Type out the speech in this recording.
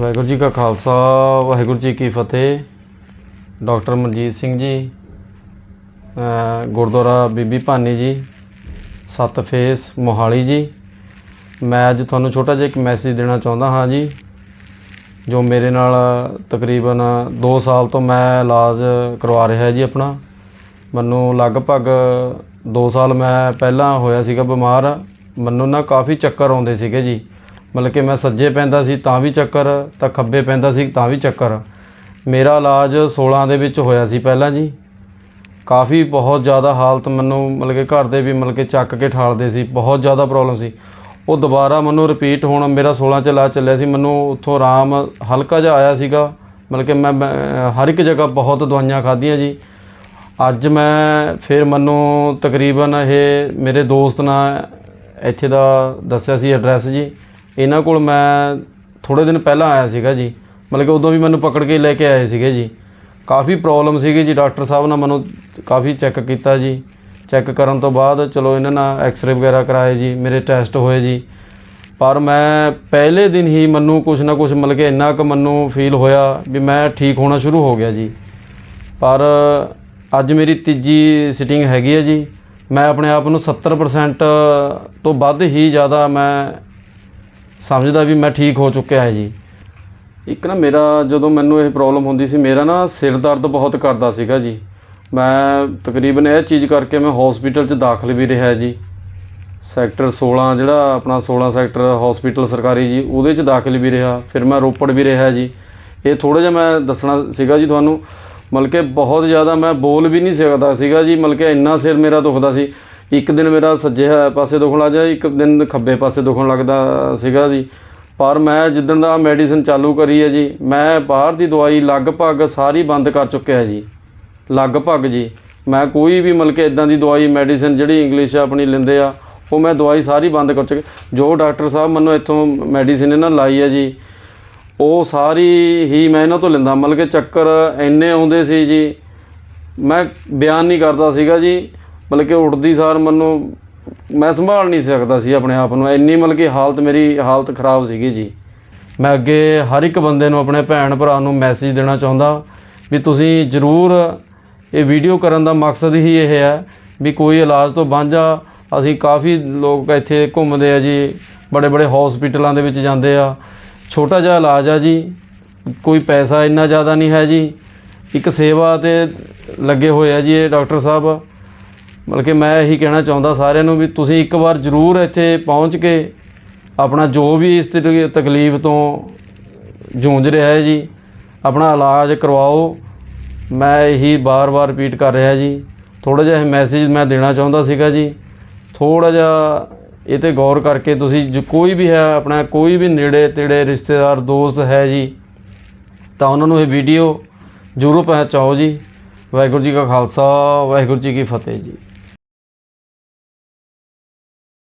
ਵਾਹਿਗੁਰੂ ਜੀ ਕਾ ਖਾਲਸਾ, ਵਾਹਿਗੁਰੂ ਜੀ ਕੀ ਫਤਿਹ। ਡਾਕਟਰ ਮਨਜੀਤ ਸਿੰਘ ਜੀ ਗੁਰਦੁਆਰਾ ਬੀਬੀ ਭਾਨੀ ਜੀ, ਸੱਤ ਫੇਸ ਮੋਹਾਲੀ ਜੀ। ਮੈਂ ਅੱਜ ਤੁਹਾਨੂੰ ਛੋਟਾ ਜਿਹਾ ਇੱਕ ਮੈਸੇਜ ਦੇਣਾ ਚਾਹੁੰਦਾ ਹਾਂ ਜੀ, ਜੋ ਮੇਰੇ ਨਾਲ ਤਕਰੀਬਨ 2 ਸਾਲ ਤੋਂ ਮੈਂ ਇਲਾਜ ਕਰਵਾ ਰਿਹਾ ਜੀ ਆਪਣਾ। ਮੈਨੂੰ ਲਗਭਗ 2 ਸਾਲ ਮੈਂ ਪਹਿਲਾਂ ਹੋਇਆ ਸੀਗਾ ਬਿਮਾਰ। ਮੈਨੂੰ ਨਾ ਕਾਫੀ ਚੱਕਰ ਆਉਂਦੇ ਸੀਗੇ ਜੀ। ਮਤਲਬ ਕਿ ਮੈਂ ਸੱਜੇ ਪੈਂਦਾ ਸੀ ਤਾਂ ਵੀ ਚੱਕਰ, ਤਾਂ ਖੱਬੇ ਪੈਂਦਾ ਸੀ ਤਾਂ ਵੀ ਚੱਕਰ। ਮੇਰਾ ਇਲਾਜ 16 ਦੇ ਵਿੱਚ ਹੋਇਆ ਸੀ ਪਹਿਲਾਂ ਜੀ। ਕਾਫੀ ਬਹੁਤ ਜ਼ਿਆਦਾ ਹਾਲਤ ਮੈਨੂੰ ਮਤਲਬ ਕਿ ਘਰ ਦੇ ਵੀ ਮਤਲਬ ਕਿ ਚੱਕ ਕੇ ਠਾਲਦੇ ਸੀ, ਬਹੁਤ ਜ਼ਿਆਦਾ ਪ੍ਰੋਬਲਮ ਸੀ। ਉਹ ਦੁਬਾਰਾ ਮੈਨੂੰ ਰਿਪੀਟ ਹੁਣ ਮੇਰਾ 16 ਚ ਇਲਾਜ ਚੱਲਿਆ ਸੀ, ਮੈਨੂੰ ਉੱਥੋਂ ਆਰਾਮ ਹਲਕਾ ਜਿਹਾ ਆਇਆ ਸੀਗਾ। ਮਤਲਬ ਕਿ ਮੈਂ ਮੈਂ, ਹਰ ਇੱਕ ਜਗ੍ਹਾ ਬਹੁਤ ਦਵਾਈਆਂ ਖਾਧੀਆਂ ਜੀ। ਅੱਜ ਮੈਂ ਫਿਰ ਮੈਨੂੰ ਤਕਰੀਬਨ ਇਹ ਮੇਰੇ ਦੋਸਤ ਨੇ ਇੱਥੇ ਦਾ ਦੱਸਿਆ ਸੀ ਐਡਰੈਸ ਜੀ। ਇਹਨਾਂ ਕੋਲ ਮੈਂ ਥੋੜੇ ਦਿਨ ਪਹਿਲਾਂ ਆਇਆ ਸੀਗਾ ਜੀ। ਮਤਲਬ ਕਿ ਉਦੋਂ ਵੀ ਮੈਨੂੰ ਪਕੜ ਕੇ ਲੈ ਕੇ ਆਏ ਸੀਗੇ ਜੀ। ਕਾਫੀ ਪ੍ਰੋਬਲਮ ਸੀਗੀ ਜੀ, ਡਾਕਟਰ ਸਾਹਿਬ ਨੇ ਮੈਨੂੰ ਕਾਫੀ ਚੈੱਕ ਕੀਤਾ ਜੀ। ਚੈੱਕ ਕਰਨ ਤੋਂ ਬਾਅਦ ਚਲੋ ਇਹਨਾਂ ਨਾਲ ਐਕਸ-ਰੇ ਵਗੈਰਾ ਕਰਾਏ ਜੀ, ਮੇਰੇ ਟੈਸਟ ਹੋਏ ਜੀ। ਪਰ ਮੈਂ ਪਹਿਲੇ ਦਿਨ ਹੀ ਮੈਨੂੰ ਕੁਝ ਨਾ ਕੁਝ ਮਤਲਬ ਕਿ ਇੰਨਾ ਕੁ ਮੈਨੂੰ ਫੀਲ ਹੋਇਆ ਵੀ ਮੈਂ ਠੀਕ ਹੋਣਾ ਸ਼ੁਰੂ ਹੋ ਗਿਆ ਜੀ। ਪਰ ਅੱਜ ਮੇਰੀ ਤੀਜੀ ਸਿਟਿੰਗ ਹੈਗੀ ਹੈ ਜੀ। ਮੈਂ ਆਪਣੇ ਆਪ ਨੂੰ 70% ਤੋਂ ਵੱਧ ਹੀ ਜ਼ਿਆਦਾ ਮੈਂ ਸਮਝਦਾ ਵੀ ਮੈਂ ਠੀਕ ਹੋ ਚੁੱਕਿਆ ਹੈ ਜੀ। ਇੱਕ ਨਾ ਮੇਰਾ ਜਦੋਂ ਮੈਨੂੰ ਇਹ ਪ੍ਰੋਬਲਮ ਹੁੰਦੀ ਸੀ, ਮੇਰਾ ਨਾ ਸਿਰ ਦਰਦ ਬਹੁਤ ਕਰਦਾ ਸੀਗਾ ਜੀ। ਮੈਂ ਤਕਰੀਬਨ ਇਹ ਚੀਜ਼ ਕਰਕੇ ਮੈਂ ਹਸਪੀਟਲ 'ਚ ਦਾਖਲ ਵੀ ਰਿਹਾ ਜੀ। ਸੈਕਟਰ 16 ਜਿਹੜਾ ਆਪਣਾ 16 ਸੈਕਟਰ ਹਸਪੀਟਲ ਸਰਕਾਰੀ ਜੀ, ਉਹਦੇ 'ਚ ਦਾਖਲ ਵੀ ਰਿਹਾ, ਫਿਰ ਮੈਂ ਰੋਪੜ ਵੀ ਰਿਹਾ ਜੀ। ਇਹ ਥੋੜਾ ਜਿਹਾ ਮੈਂ ਦੱਸਣਾ ਸੀਗਾ ਜੀ ਤੁਹਾਨੂੰ, ਮਤਲਬ ਕਿ ਬਹੁਤ ਜ਼ਿਆਦਾ ਮੈਂ ਬੋਲ ਵੀ ਨਹੀਂ ਸਕਦਾ ਸੀਗਾ ਜੀ, ਮਤਲਬ ਕਿ ਇੰਨਾ ਸਿਰ ਮੇਰਾ ਦੁਖਦਾ ਸੀ। ਇੱਕ ਦਿਨ ਮੇਰਾ ਸੱਜੇ ਪਾਸੇ ਦੁਖਣ ਲੱਗ ਜਾ, ਇੱਕ ਦਿਨ ਖੱਬੇ ਪਾਸੇ ਦੁਖਣ ਲੱਗਦਾ ਸੀਗਾ ਜੀ। ਪਰ ਮੈਂ ਜਿੱਦਣ ਦਾ ਮੈਡੀਸਿਨ ਚਾਲੂ ਕਰੀ ਹੈ ਜੀ, ਮੈਂ ਬਾਹਰ ਦੀ ਦਵਾਈ ਲਗਭਗ ਸਾਰੀ ਬੰਦ ਕਰ ਚੁੱਕਿਆ ਜੀ। ਲਗਭਗ ਜੀ। ਮੈਂ ਕੋਈ ਵੀ ਮਤਲਬ ਕਿ ਇਦਾਂ ਦੀ ਦਵਾਈ ਮੈਡੀਸਿਨ ਜਿਹੜੀ ਇੰਗਲਿਸ਼ ਆਪਣੀ ਲੈਂਦੇ ਆ, ਉਹ ਮੈਂ ਦਵਾਈ ਸਾਰੀ ਬੰਦ ਕਰ ਚੁੱਕਿਆ। ਜੋ ਡਾਕਟਰ ਸਾਹਿਬ ਮੈਨੂੰ ਇੱਥੋਂ ਮੈਡੀਸਿਨ ਇਹਨਾਂ ਲਾਈ ਹੈ ਜੀ, ਉਹ ਸਾਰੀ ਹੀ ਮੈਂ ਇਹਨਾਂ ਤੋਂ ਲੈਂਦਾ। ਮਤਲਬ ਕਿ ਚੱਕਰ ਇੰਨੇ ਆਉਂਦੇ ਸੀ ਜੀ, ਮੈਂ ਬਿਆਨ ਨਹੀਂ ਕਰਦਾ ਸੀਗਾ ਜੀ। ਮਤਲਬ ਕਿ ਉੱਠਦੀ ਸਾਰ ਮੈਨੂੰ, ਮੈਂ ਸੰਭਾਲ ਨਹੀਂ ਸਕਦਾ ਸੀ ਆਪਣੇ ਆਪ ਨੂੰ। ਇੰਨੀ ਮਤਲਬ ਕਿ ਹਾਲਤ ਮੇਰੀ, ਹਾਲਤ ਖਰਾਬ ਸੀਗੀ ਜੀ। ਮੈਂ ਅੱਗੇ ਹਰ ਇੱਕ ਬੰਦੇ ਨੂੰ ਆਪਣੇ ਭੈਣ ਭਰਾ ਨੂੰ ਮੈਸੇਜ ਦੇਣਾ ਚਾਹੁੰਦਾ ਵੀ ਤੁਸੀਂ ਜ਼ਰੂਰ ਇਹ ਵੀਡੀਓ ਕਰਨ ਦਾ ਮਕਸਦ ਹੀ ਇਹ ਹੈ ਵੀ ਕੋਈ ਇਲਾਜ ਤੋਂ ਵਾਂਝਾ ਅਸੀਂ ਕਾਫੀ ਲੋਕ ਇੱਥੇ ਘੁੰਮਦੇ ਆ ਜੀ ਬੜੇ ਬੜੇ ਹਸਪੀਟਲਾਂ ਦੇ ਵਿੱਚ ਜਾਂਦੇ ਆ। ਛੋਟਾ ਜਿਹਾ ਇਲਾਜ ਆ ਜੀ, ਕੋਈ ਪੈਸਾ ਇੰਨਾ ਜ਼ਿਆਦਾ ਨਹੀਂ ਹੈ ਜੀ। ਇੱਕ ਸੇਵਾ ਤੇ ਲੱਗੇ ਹੋਏ ਆ ਜੀ ਇਹ ਡਾਕਟਰ ਸਾਹਿਬ। ਮਤਲਬ ਕਿ ਮੈਂ ਇਹੀ ਕਹਿਣਾ ਚਾਹੁੰਦਾ ਸਾਰਿਆਂ ਨੂੰ ਵੀ ਤੁਸੀਂ ਇੱਕ ਵਾਰ ਜ਼ਰੂਰ ਇੱਥੇ ਪਹੁੰਚ ਕੇ ਆਪਣਾ ਜੋ ਵੀ ਇਸ ਤਕ- ਤਕਲੀਫ ਤੋਂ ਜੂਝ ਰਿਹਾ ਹੈ ਜੀ, ਆਪਣਾ ਇਲਾਜ ਕਰਵਾਓ। ਮੈਂ ਇਹੀ ਬਾਰ-ਬਾਰ ਰਿਪੀਟ ਕਰ ਰਿਹਾ ਜੀ। ਥੋੜਾ ਜਿਹਾ ਇਹ ਮੈਸੇਜ ਮੈਂ ਦੇਣਾ ਚਾਹੁੰਦਾ ਸੀਗਾ ਜੀ। ਥੋੜਾ ਜਿਹਾ ਇਹ ਤੇ ਗੌਰ ਕਰਕੇ ਤੁਸੀਂ ਜੋ, ਕੋਈ ਵੀ ਹੈ, ਆਪਣਾ ਕੋਈ ਵੀ ਨੇੜੇ ਤੇੜੇ ਰਿਸ਼ਤੇਦਾਰ, ਦੋਸਤ ਹੈ ਜੀ, ਤਾਂ ਉਹਨਾਂ ਨੂੰ ਇਹ ਵੀਡੀਓ ਜ਼ਰੂਰ ਪਹੁੰਚਾਓ ਜੀ। ਵਾਹਿਗੁਰੂ ਜੀ ਕਾ ਖਾਲਸਾ, ਵਾਹਿਗੁਰੂ ਜੀ ਕੀ ਫਤਿਹ ਜੀ।